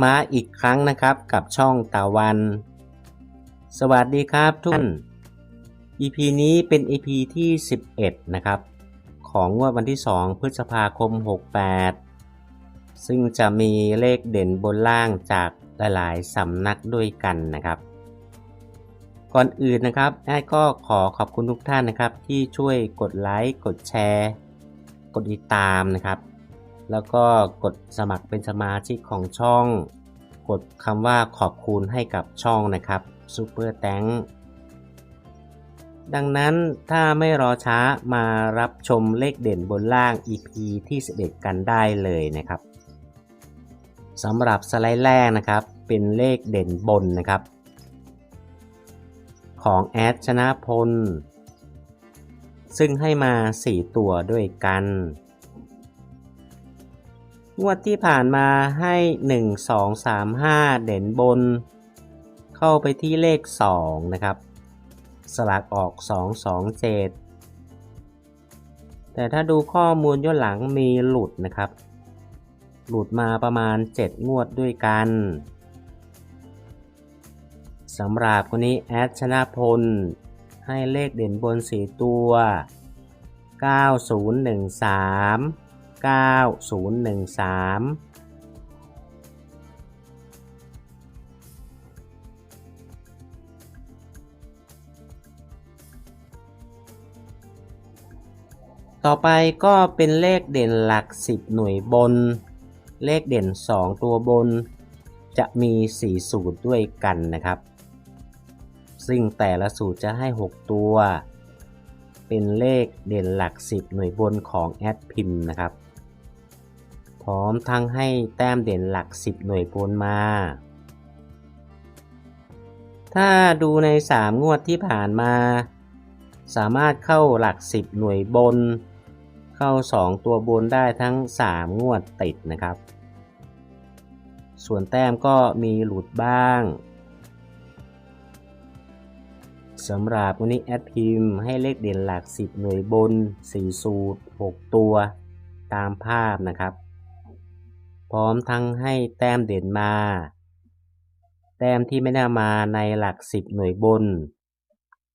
มาอีกครั้งนะครับกับช่องตาวัน สวัสดีครับทุกท่าน EP นี้เป็น EP ที่ 11 นะครับ ของงวดวันที่ 2 พฤษภาคม 68 ซึ่งจะมีเลขเด่นบนล่างจากหลายๆสำนักด้วยกันนะครับ ก่อนอื่นนะครับแอดก็ขอขอบคุณทุกท่านนะครับที่ช่วยกดไลค์ กดแชร์ กดติดตามนะครับ แล้วก็กดสมัครเป็นสมาชิกของช่อง กดคำว่าขอบคุณให้กับช่องนะครับซูเปอร์แตงดังนั้นถ้าไม่รอช้ามารับชมเลขเด่นบนล่าง EP ที่ 11 กันได้เลยนะครับสำหรับสไลด์แรกนะครับ เป็นเลขเด่นบนนะครับ ของแอดชนะพล ซึ่งให้มา 4 ตัวด้วยกัน งวดที่ผ่านมาให้ 1 2 3 5 เด่นบน เข้าไปที่เลข 2 นะครับ สลักออก 2 2 7 แต่ถ้าดูข้อมูลย้อนหลังมีหลุดนะครับ หลุดมาประมาณ 7 งวดด้วยกันสำหรับคนนี้แอดชนะพล ให้เลขเด่นบน 4 ตัว 9013 9013ต่อไปก็เป็นเลขเด่นหลัก 10 หน่วยบน เลขเด่น 2 ตัวบน จะมี 4 สูตรด้วยกันนะครับ ซึ่งแต่ละสูตรจะให้ 6 ตัว เป็นเลขเด่นหลัก 10 หน่วยบนของแอดพิมพ์นะครับ พร้อมทั้งให้แต้มเด่นหลัก 10 หน่วยบนมา ถ้าดูใน 3 งวดที่ผ่านมา สามารถเข้าหลัก 10 หน่วยบน เข้า 2 ตัวบนได้ทั้ง 3 งวดติดนะครับ ส่วนแต้มก็มีหลุดบ้างสำหรับวันนี้แอดพิมพ์ให้เลขเด่นหลัก 10 หน่วยบน 4 สูตร 6 ตัว ตามภาพนะครับ พร้อมทั้งให้แต้มเด่นมา แต้มที่ไม่ได้มาในหลัก 10 หน่วยบน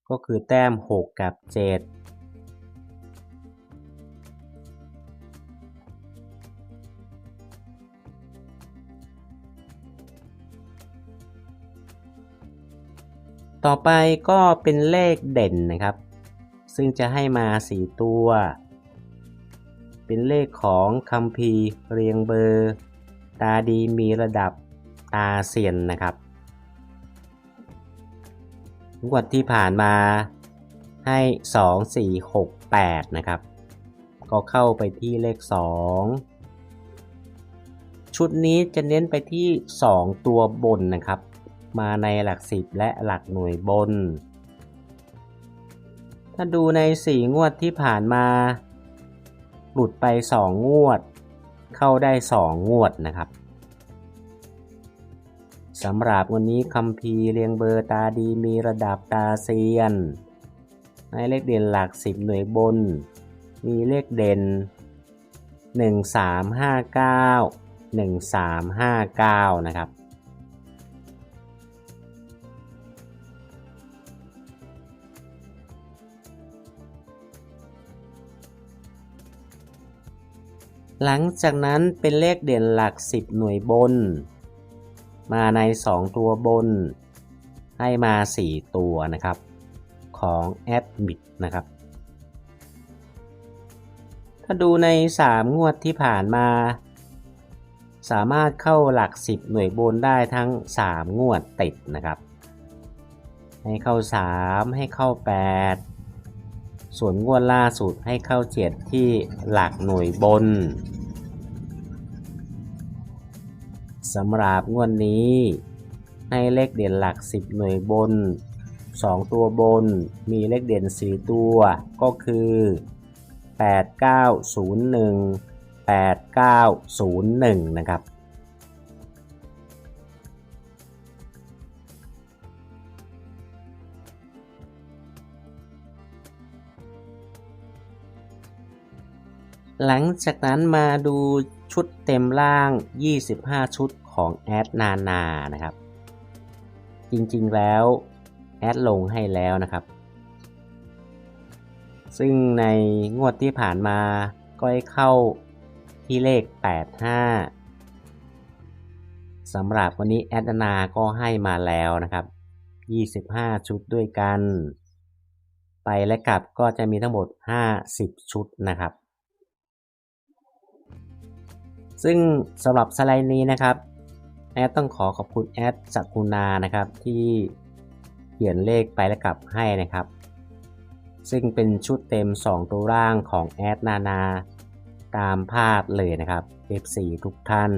ก็คือแต้ม 6 กับ 7ต่อไปก็เป็นเลขเด่นนะครับ ซึ่งจะให้มา 4 ตัว เป็นเลขของคัมภีร์เรียงเบอร์ ตาดีมีระดับตาเซียนนะครับงวดที่ผ่านมาให้ 2 4 6 8 นะครับ ก็เข้าไปที่เลข 2 ชุดนี้จะเน้นไปที่ 2 ตัวบนนะครับ มาในหลัก 10 และหลักหน่วยบน ถ้าดูใน 4 งวดที่ผ่านมา หลุดไป 2 งวด เข้าได้ 2 งวดนะครับสำหรับวันนี้คำพีเรียงเบอร์ตาดีมีระดับตาเซียน ในเลขเด่นหลัก 10 หน่วยบน มีเลขเด่น 1359 1359 นะครับ หลังจากนั้นเป็นเลขเด่นหลัก 10 หน่วยบน มาใน 2 ตัวบน ให้มา 4 ตัวนะครับ ของแอดมิดนะครับ ถ้าดูใน 3 งวดที่ผ่านมา สามารถเข้าหลัก 10 หน่วยบนได้ทั้ง 3 งวดติดนะครับ ให้เข้า 3 ให้เข้า 8 ส่วนงวดล่าสุดให้เข้า7ที่หลักหน่วยบนสำหรับงวดนี้ให้เลขเด่นหลัก 10 หน่วยบน 2 ตัวบน มีเลขเด่น 4 ตัว ก็คือ 8901 8901 นะครับ หลังจากนั้นมาดูชุดเต็มล่าง 25 ชุดของแอดนานานะครับ จริงๆแล้วแอดลงให้แล้วนะครับ ซึ่งในงวดที่ผ่านมาก็ให้เข้าที่เลข 85สำหรับวันนี้แอดนานาก็ให้มาแล้วนะครับ 25 ชุดด้วยกัน ไปและกลับก็จะมีทั้งหมด 50 ชุดนะครับ ซึ่งสำหรับสไลด์นี้นะครับแอดต้องขอขอบคุณแอดสักุณานะครับที่เขียนเลขไปและกลับให้นะครับ ซึ่งเป็นชุดเต็ม 2 ตัวร่างของแอดนานา ตามภาพเลยนะครับ F4 ทุกท่าน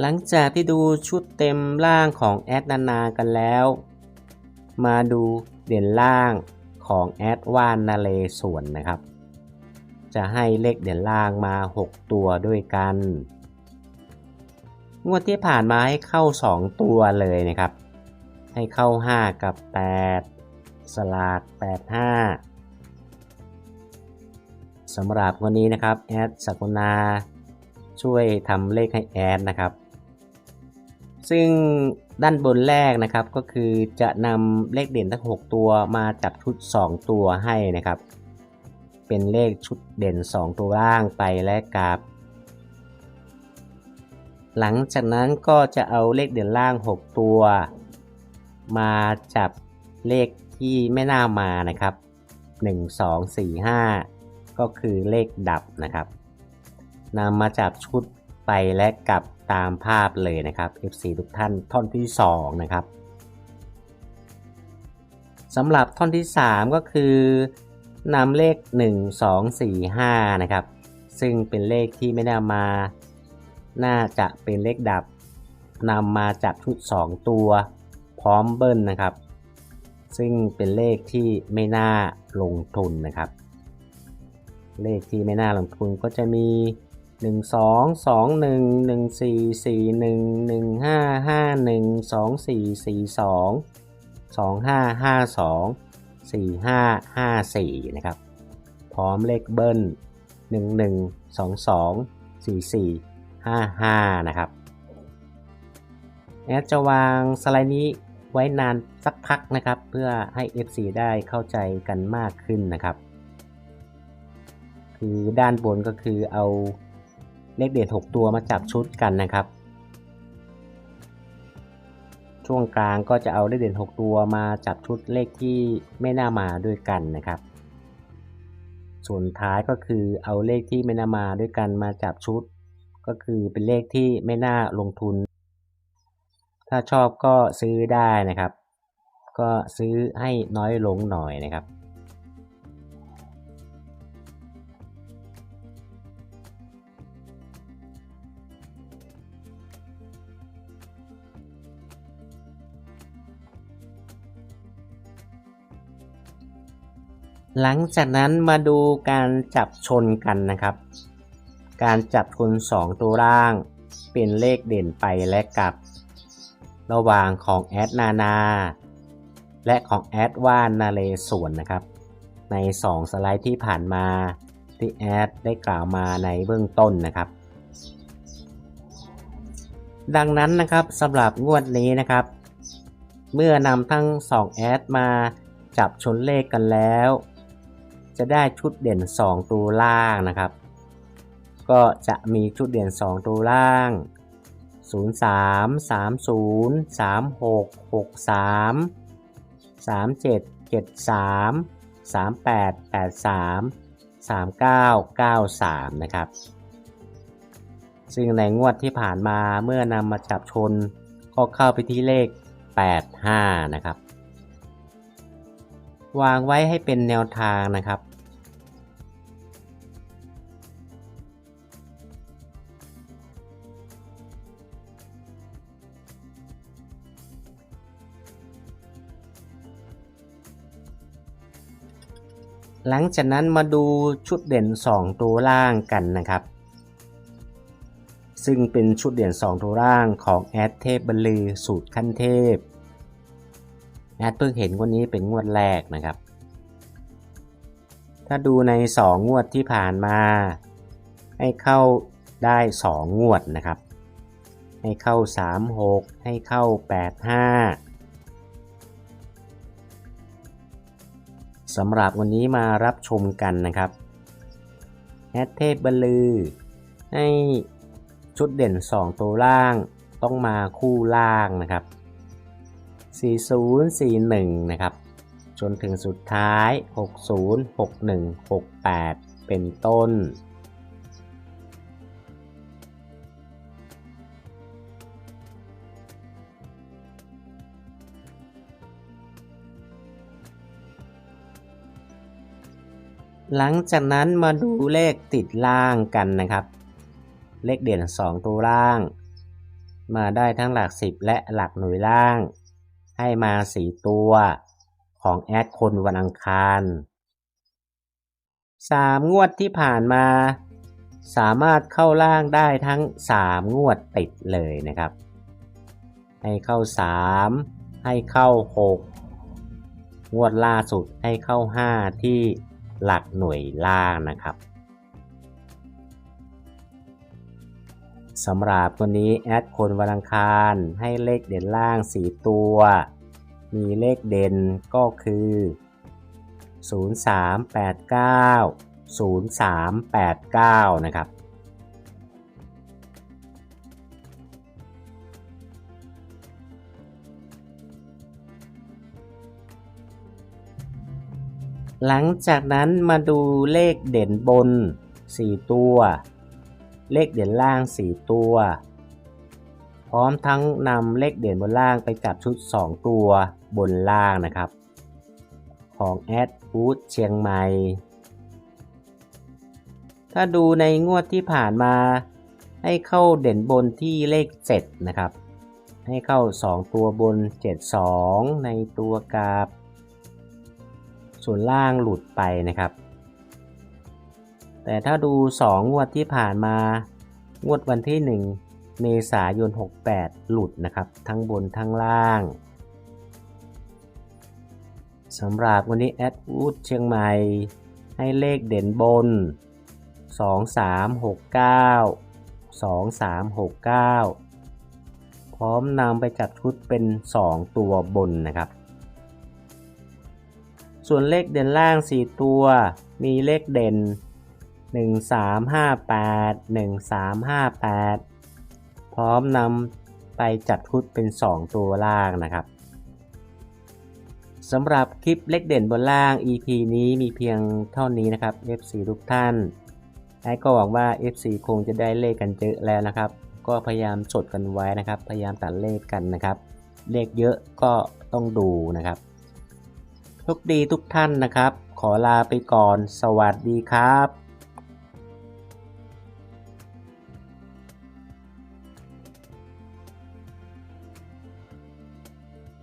หลังจากที่ดูชุดเต็มล่างของแอดนานากันแล้ว มาดูเด่นล่างของแอดวานนาเลส่วนนะครับ จะให้เลขเด่นล่างมา 6 ตัวด้วยกัน งวดที่ผ่านมาให้เข้า 2 ตัวเลยนะครับ ให้เข้า 5 กับ 8 สลาก 85สำหรับวันนี้นะครับแอดสักุณาช่วยทำเลขให้แอดนะครับ ซึ่งด้านบนแรกนะครับก็คือจะนำเลขเด่นทั้ง 6 ตัวมาจับชุด 2 ตัวให้นะครับ เป็นเลขชุดเด่น 2 ตัวล่างไปและกลับหลังจากนั้นก็จะเอาเลขเด่นล่าง 6 ตัว มาจับเลขที่ไม่น่ามานะครับ 1 2 4 5 ก็คือเลขดับนะครับนำมาจับชุดไปและกลับ ตามภาพเลยนะครับ F4 ทุกท่านท่อนที่ 2 นะครับสำหรับท่อนที่ 3 ก็คือนำเลข 1 2 4 5 นะครับ ซึ่งเป็นเลขที่ไม่ได้มา น่าจะเป็นเลขดับนำมาจับชุด 2 ตัว พร้อมเบิ้ลนะครับ ซึ่งเป็นเลขที่ไม่น่าลงทุนนะครับ เลขที่ไม่น่าลงทุนก็จะมี 1 2 2 1 1 4 4 1 1 5 5 1 2 4 4 2 2 5 5 2 4 5 5 4นะครับ พร้อมเลขเบิ้ล1 1 2 2 4 4 5 5นะครับแอดจะวางสไลด์นี้ไว้นานสักพักนะครับ เพื่อให้ FC ได้เข้าใจกันมากขึ้นนะครับ คือด้านบนก็คือเอา เลขเด่น6 ตัวมาจับชุดกันนะครับ ช่วงกลางก็จะเอาเลขเด่น 6 ตัวมาจับชุดเลขที่ไม่น่ามาด้วยกันนะครับ ส่วนท้ายก็คือเอาเลขที่ไม่น่ามาด้วยกันมาจับชุด ก็คือเป็นเลขที่ไม่น่าลงทุน ถ้าชอบก็ซื้อได้นะครับ ก็ซื้อให้น้อยลงหน่อยนะครับ หลังจากนั้นมาดูการจับชนกันนะครับ การจับชน 2 ตัวล่าง เป็นเลขเด่นไปและกลับ ระหว่างของแอดนานา และของแอดว่านนาเลส่วนนะครับ ใน 2 สไลด์ที่ผ่านมาที่แอดได้กล่าวมาในเบื้องต้นนะครับ ดังนั้นนะครับสำหรับงวดนี้นะครับ เมื่อนำทั้ง 2 แอดมาจับชนเลขกันแล้ว จะได้ชุดเด่น 2 ตัวล่างนะครับ ก็จะมีชุดเด่น 2 ตัวล่าง 03 30 36 63 37 73 38 83 39 93 นะครับ ซึ่งในงวดที่ผ่านมาเมื่อนำมาจับชนก็เข้าไปที่เลข 85 นะครับ วางไว้ให้เป็นแนวทางนะครับ หลังจากนั้นมาดูชุดเด่น 2 ตัวล่างกันนะครับ ซึ่งเป็นชุดเด่น 2 ตัวล่างของแอดเทพบรรลือสูตรขั้นเทพ แอดเพิ่งเห็นวดนี้เป็นงวดแรกนะครับ ถ้าดูใน 2 งวดที่ผ่านมา ให้เข้าได้ 2 งวดนะครับ ให้เข้า 36 ให้เข้า 85สำหรับวันนี้มารับชมกันนะครับแอดเทพบลือ ให้ชุดเด่น 2 ตัวล่างต้องมาคู่ล่างนะครับ 4041 นะครับ จนถึงสุดท้าย 60 61 68 เป็นต้นหลังจากนั้นมาดูเลขติดล่างกันนะครับ เลขเด่น 2 ตัวล่าง มาได้ทั้งหลัก 10 และหลักหน่วยล่าง ให้มา4ตัวของแอดคนวันอังคาร 3 งวดที่ผ่านมา สามารถเข้าล่างได้ทั้ง 3 งวดติดเลยนะครับ ให้เข้า 3 ให้เข้า 6 งวดล่าสุดให้เข้า 5 ที่หลักหน่วยล่างนะครับ สำหรับวันนี้แอดคนวันอังคารให้เลขเด่นล่าง 4 ตัว มีเลขเด่นก็คือ 0389 0389 นะครับ หลังจากนั้นมาดูเลขเด่นบน 4 ตัว เลขเด่นล่าง 4 ตัว พร้อมทั้งนำเลขเด่นบนล่างไปจับชุด 2 ตัวบนล่างนะครับ ของแอดฟูดเชียงใหม่ ถ้าดูในงวดที่ผ่านมาให้เข้าเด่นบนที่เลข 7 นะครับ ให้เข้า 2 ตัวบน 72 ในตัวกราบส่วนล่างหลุดไปนะครับ แต่ถ้าดู 2 งวดที่ผ่านมา งวดวันที่ 1 เมษายน 68 หลุดนะครับ ทั้งบนทั้งล่างสำหรับวันนี้แอดวูดเชียงใหม่ ให้เลขเด่นบน 2369 2369 พร้อมนำไปจับชุดเป็น 2 ตัวบนนะครับ ส่วนเลขเด่นล่าง 4 ตัว มีเลขเด่น 1358 1358 พร้อมนำไปจับชุดเป็น 2 ตัวล่างนะครับสำหรับคลิปเลขเด่นบนล่าง EP นี้มีเพียงเท่านี้นะครับ FC ทุกท่านไอ้ก็หวังว่า FC คงจะได้เลขกันเยอะแล้วนะครับ ก็พยายามจดกันไว้นะครับ พยายามตัดเลขกันนะครับ เลขเยอะก็ต้องดูนะครับ ทุกดีทุกท่านนะครับ ขอลาไปก่อน สวัสดีครับ